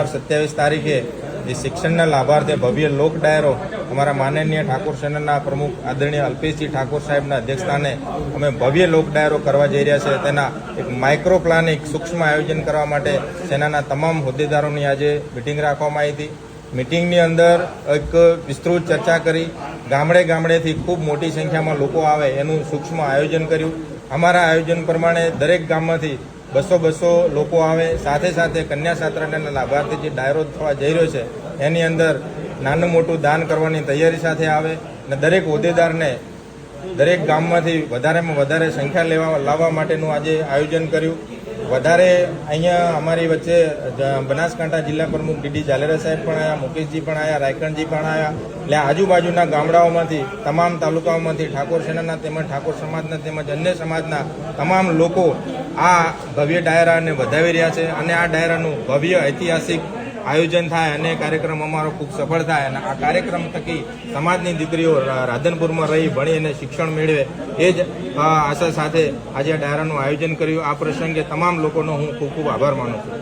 સત્યાવીસ તારીખે જે શિક્ષણના લાભાર્થે ભવ્ય લોક ડાયરો અમારા માનનીય ઠાકોર સેનાના પ્રમુખ આદરણીય અલ્પેશજી ઠાકોર સાહેબના અધ્યક્ષસ્થાને અમે ભવ્ય લોક ડાયરો કરવા જઈ રહ્યા છે તેના એક માઇક્રો પ્લાનિક સૂક્ષ્મ આયોજન કરવા માટે સેનાના તમામ હોદ્દેદારોની આજે મિટિંગ રાખવામાં આવી હતી. મિટિંગની અંદર એક વિસ્તૃત ચર્ચા કરી. ગામડે ગામડેથી ખૂબ મોટી સંખ્યામાં લોકો આવે એનું સૂક્ષ્મ આયોજન કર્યું. અમારા આયોજન પ્રમાણે દરેક ગામમાંથી બસો બસો લોકો આવે, સાથે સાથે કન્યા છાત્રાલયના લાભાર્થી જે ડાયરો થવા જઈ રહ્યો છે, એની અંદર નાનું મોટું દાન કરવાની તૈયારી સાથે આવે અને દરેક હોદ્દેદારને દરેક ગામમાંથી વધારેમાં વધારે સંખ્યા લેવા, લાવવા માટેનું આજે આયોજન કર્યું. વધારે અહીંયા અમારી વચ્ચે બનાસકાંઠા જિલ્લા પ્રમુખ ડીડી ઝાલેરા સાહેબ પણ આવ્યા મુકેશજી પણ આવ્યા રાયકણજી પણ આવ્યા એટલે આજુબાજુના ગામડાઓમાંથી, તમામ તાલુકાઓમાંથી ઠાકોર સેનાના તેમજ ઠાકોર સમાજના તેમજ અન્ય સમાજના તમામ લોકો આ ભવ્ય ડાયરાને વધાવી રહ્યા છે. અને આ ડાયરાનું ભવ્ય ઐતિહાસિક આયોજન થાય અને કાર્યક્રમ અમારો ખૂબ સફળ થાય અને આ કાર્યક્રમ થકી સમાજની દીકરીઓ રાધનપુરમાં રહી, ભણી અને શિક્ષણ મેળવે એ જ આશા સાથે આજે આ ડાયરાનું આયોજન કર્યું. આ પ્રસંગે તમામ લોકોનો હું ખૂબ ખૂબ આભાર માનું છું.